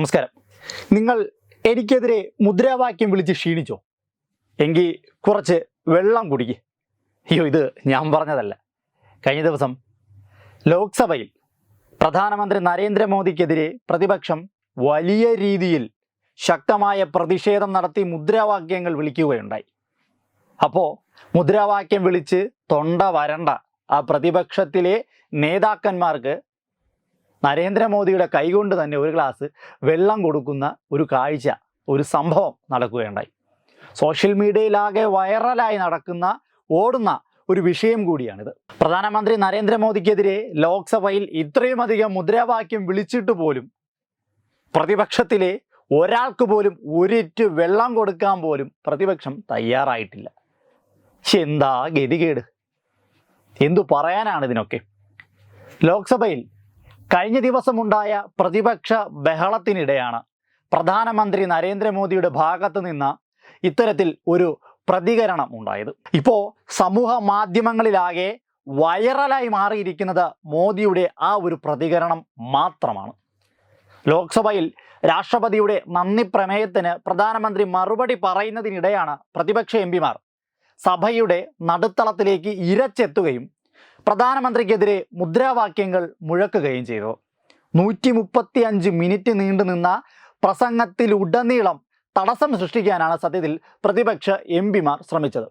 നമസ്കാരം. നിങ്ങൾ എനിക്കെതിരെ മുദ്രാവാക്യം വിളിച്ച് ക്ഷീണിച്ചോ? എങ്കിൽ കുറച്ച് വെള്ളം കുടിക്ക്. അയ്യോ ഇത് ഞാൻ പറഞ്ഞതല്ല. കഴിഞ്ഞ ദിവസം ലോക്സഭയിൽ പ്രധാനമന്ത്രി നരേന്ദ്രമോദിക്കെതിരെ പ്രതിപക്ഷം വലിയ രീതിയിൽ ശക്തമായ പ്രതിഷേധം നടത്തി മുദ്രാവാക്യങ്ങൾ വിളിക്കുകയുണ്ടായി. അപ്പോൾ മുദ്രാവാക്യം വിളിച്ച് തൊണ്ട വരണ്ട ആ പ്രതിപക്ഷത്തിലെ നേതാക്കന്മാർക്ക് നരേന്ദ്രമോദിയുടെ കൈകൊണ്ട് തന്നെ ഒരു ഗ്ലാസ് വെള്ളം കൊടുക്കുന്ന ഒരു കാഴ്ച ഒരു സംഭവം നടക്കുകയുണ്ടായി. സോഷ്യൽ മീഡിയയിലാകെ വൈറലായി നടക്കുന്ന ഓടുന്ന ഒരു വിഷയം കൂടിയാണിത്. പ്രധാനമന്ത്രി നരേന്ദ്രമോദിക്കെതിരെ ലോക്സഭയിൽ ഇത്രയുമധികം മുദ്രാവാക്യം വിളിച്ചിട്ട് പോലും പ്രതിപക്ഷത്തിലെ ഒരാൾക്ക് പോലും ഒരിറ്റ് വെള്ളം കൊടുക്കാൻ പോലും പ്രതിപക്ഷം തയ്യാറായിട്ടില്ല. എന്താ ഗതികേട്? എന്തു പറയാനാണ് ഇതിനൊക്കെ? ലോക്സഭയിൽ കഴിഞ്ഞ ദിവസമുണ്ടായ പ്രതിപക്ഷ ബഹളത്തിനിടെയാണ് പ്രധാനമന്ത്രി നരേന്ദ്രമോദിയുടെ ഭാഗത്ത് നിന്ന് ഇത്തരത്തിൽ ഒരു പ്രതികരണം ഉണ്ടായത്. ഇപ്പോൾ സമൂഹ മാധ്യമങ്ങളിലാകെ വൈറലായി മാറിയിരിക്കുന്നത് മോദിയുടെ ആ ഒരു പ്രതികരണം മാത്രമാണ്. ലോക്സഭയിൽ രാഷ്ട്രപതിയുടെ നന്ദി പ്രമേയത്തിന് പ്രധാനമന്ത്രി മറുപടി പറയുന്നതിനിടെയാണ് പ്രതിപക്ഷ എം പിമാർ സഭയുടെ നടുത്തളത്തിലേക്ക് ഇരച്ചെത്തുകയും പ്രധാനമന്ത്രിക്കെതിരെ മുദ്രാവാക്യങ്ങൾ മുഴക്കുകയും ചെയ്തു. നൂറ്റി മുപ്പത്തി അഞ്ച് മിനിറ്റ് നീണ്ടു നിന്ന പ്രസംഗത്തിലുടനീളം തടസ്സം സൃഷ്ടിക്കാനാണ് സത്യത്തിൽ പ്രതിപക്ഷ എം പിമാർ ശ്രമിച്ചത്.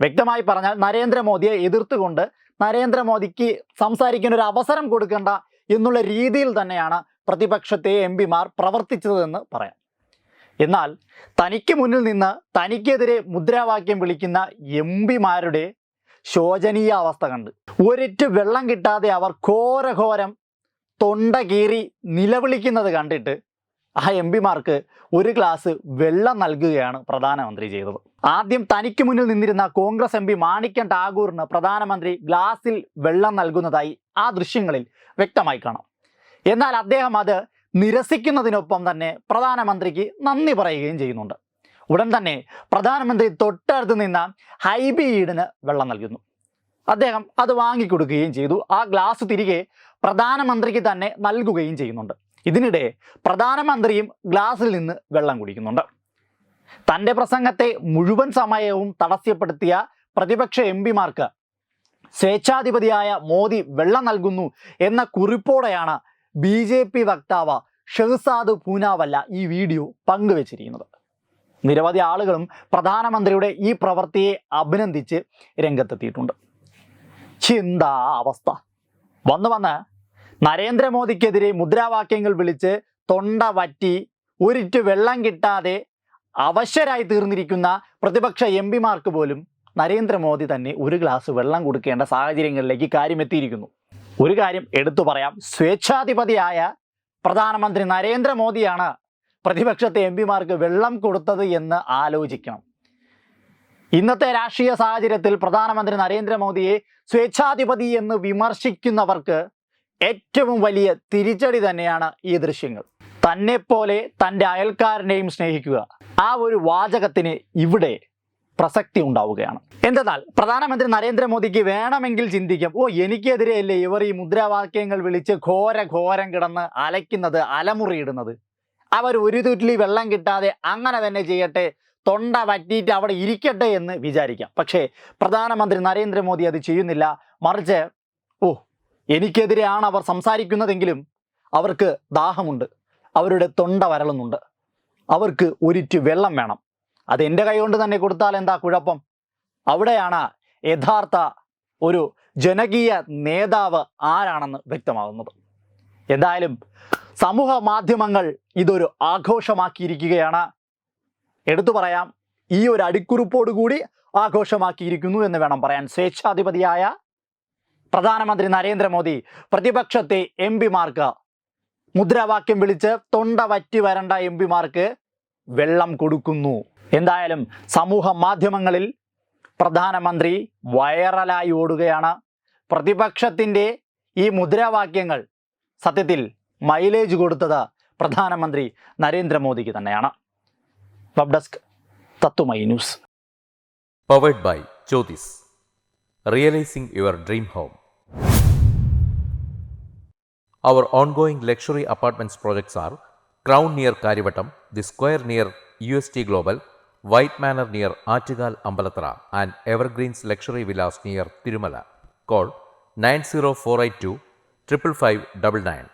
വ്യക്തമായി പറഞ്ഞാൽ നരേന്ദ്രമോദിയെ എതിർത്തുകൊണ്ട് നരേന്ദ്രമോദിക്ക് സംസാരിക്കാൻ ഒരു അവസരം കൊടുക്കേണ്ട എന്നുള്ള രീതിയിൽ തന്നെയാണ് പ്രതിപക്ഷത്തെ എം പിമാർ പ്രവർത്തിച്ചതെന്ന് പറയാം. എന്നാൽ തനിക്ക് മുന്നിൽ നിന്ന് തനിക്കെതിരെ മുദ്രാവാക്യം വിളിക്കുന്ന എം പിമാരുടെ ശോചനീയ അവസ്ഥ കണ്ട്. ഒരിറ്റ് വെള്ളം കിട്ടാതെ അവർ ഘോരഘോരം തൊണ്ട കീറി നിലവിളിക്കുന്നത് കണ്ടിട്ട് ആ എം പിമാർക്ക് ഒരു ഗ്ലാസ് വെള്ളം നൽകുകയാണ് പ്രധാനമന്ത്രി ചെയ്തത്. ആദ്യം തനിക്ക് മുന്നിൽ നിന്നിരുന്ന കോൺഗ്രസ് എം പി മാണിക്യം ടാഗൂറിന് പ്രധാനമന്ത്രി ഗ്ലാസിൽ വെള്ളം നൽകുന്നതായി ആ ദൃശ്യങ്ങളിൽ വ്യക്തമായി കാണാം. എന്നാൽ അദ്ദേഹം അത് നിരസിക്കുന്നതിനൊപ്പം തന്നെ പ്രധാനമന്ത്രിക്ക് നന്ദി പറയുകയും ചെയ്യുന്നുണ്ട്. ഉടൻ തന്നെ പ്രധാനമന്ത്രി തൊട്ടടുത്ത് നിന്ന ഹൈബി വെള്ളം നൽകുന്നു. അദ്ദേഹം അത് വാങ്ങിക്കൊടുക്കുകയും ചെയ്തു. ആ ഗ്ലാസ് തിരികെ പ്രധാനമന്ത്രിക്ക് തന്നെ നൽകുകയും ചെയ്യുന്നുണ്ട്. ഇതിനിടെ പ്രധാനമന്ത്രിയും ഗ്ലാസിൽ നിന്ന് വെള്ളം കുടിക്കുന്നുണ്ട്. തന്റെ പ്രസംഗത്തെ മുഴുവൻ സമയവും തടസ്സപ്പെടുത്തിയ പ്രതിപക്ഷ എം പിമാർക്ക് സ്വേച്ഛാധിപതിയായ മോദി വെള്ളം നൽകുന്നു എന്ന കുറിപ്പോടെയാണ് ബി ജെ പി വക്താവ് ഷെഹ്സാദ് പൂനാവല്ല ഈ വീഡിയോ പങ്കുവച്ചിരിക്കുന്നത്. നിരവധി ആളുകളും പ്രധാനമന്ത്രിയുടെ ഈ പ്രവൃത്തിയെ അഭിനന്ദിച്ച് രംഗത്തെത്തിയിട്ടുണ്ട്. ചിന്താ അവസ്ഥ. വന്ന് വന്ന് നരേന്ദ്രമോദിക്കെതിരെ മുദ്രാവാക്യങ്ങൾ വിളിച്ച് തൊണ്ട വറ്റി ഒരിറ്റ് വെള്ളം കിട്ടാതെ അവശരായി തീർന്നിരിക്കുന്ന പ്രതിപക്ഷ എം പിമാർക്ക് പോലും നരേന്ദ്രമോദി തന്നെ ഒരു ഗ്ലാസ് വെള്ളം കൊടുക്കേണ്ട സാഹചര്യങ്ങളിലേക്ക് കാര്യമെത്തിയിരിക്കുന്നു. ഒരു കാര്യം എടുത്തു പറയാം. സ്വേച്ഛാധിപതിയായ പ്രധാനമന്ത്രി നരേന്ദ്രമോദിയാണ് പ്രതിപക്ഷത്തെ എം പിമാർക്ക് വെള്ളം കൊടുത്തത് എന്ന് ആലോചിക്കണം. ഇന്നത്തെ രാഷ്ട്രീയ സാഹചര്യത്തിൽ പ്രധാനമന്ത്രി നരേന്ദ്രമോദിയെ സ്വേച്ഛാധിപതി എന്ന് വിമർശിക്കുന്നവർക്ക് ഏറ്റവും വലിയ തിരിച്ചടി തന്നെയാണ് ഈ ദൃശ്യങ്ങൾ. തന്നെപ്പോലെ തന്റെ അയൽക്കാരനെയും സ്നേഹിക്കുക. ആ ഒരു വാചകത്തിന് ഇവിടെ പ്രസക്തി ഉണ്ടാവുകയാണ്. എന്തെന്നാൽ പ്രധാനമന്ത്രി നരേന്ദ്രമോദിക്ക് വേണമെങ്കിൽ ചിന്തിക്കാം ഓ എനിക്കെതിരെയല്ലേ ഇവർ ഈ മുദ്രാവാക്യങ്ങൾ വിളിച്ച് ഘോര ഘോരം കിടന്ന് അലയ്ക്കുന്നത് അലമുറിയിടുന്നത്? അവർ ഒരു തുറ്റലി വെള്ളം കിട്ടാതെ അങ്ങനെ തന്നെ ചെയ്യട്ടെ തൊണ്ട വറ്റിയിട്ട് അവിടെ ഇരിക്കട്ടെ എന്ന് വിചാരിക്കാം. പക്ഷേ പ്രധാനമന്ത്രി നരേന്ദ്രമോദി അത് ചെയ്യുന്നില്ല. മറിച്ച് ഓ എനിക്കെതിരെയാണ് അവർ സംസാരിക്കുന്നതെങ്കിലും അവർക്ക് ദാഹമുണ്ട്. അവരുടെ തൊണ്ട വരളുന്നുണ്ട്. അവർക്ക് ഒരിറ്റ് വെള്ളം വേണം. അത് എന്റെ കൈ കൊണ്ട് തന്നെ കൊടുത്താൽ എന്താ കുഴപ്പം? അവിടെയാണ് യഥാർത്ഥ ഒരു ജനകീയ നേതാവ് ആരാണെന്ന് വ്യക്തമാകുന്നത്. എന്തായാലും സമൂഹ മാധ്യമങ്ങൾ ഇതൊരു ആഘോഷമാക്കിയിരിക്കുകയാണ്. എടുത്തു പറയാം ഈ ഒരു അടിക്കുറിപ്പോടുകൂടി ആഘോഷമാക്കിയിരിക്കുന്നു എന്ന് വേണം പറയാൻ. സ്വേച്ഛാധിപതിയായ പ്രധാനമന്ത്രി നരേന്ദ്രമോദി പ്രതിപക്ഷത്തെ എം പിമാർക്ക് മുദ്രാവാക്യം വിളിച്ച് തൊണ്ട വറ്റി വരണ്ട എം പിമാർക്ക് വെള്ളം കൊടുക്കുന്നു. എന്തായാലും സമൂഹ മാധ്യമങ്ങളിൽ പ്രധാനമന്ത്രി വൈറലായി ഓടുകയാണ്. പ്രതിപക്ഷത്തിന്റെ ഈ മുദ്രാവാക്യങ്ങൾ സത്യത്തിൽ മൈലേജ് കൊടുത്തത് പ്രധാനമന്ത്രി നരേന്ദ്രമോദിക്ക് തന്നെയാണ് web desk Tatwamayi news powered by Jyothis realising your dream home Our ongoing luxury apartments projects are Crown near Karivattam, The Square near UST Global, White Manor near Achigal Ambalatra, and Evergreens Luxury Villas near Tirumala. Call 90482 55599.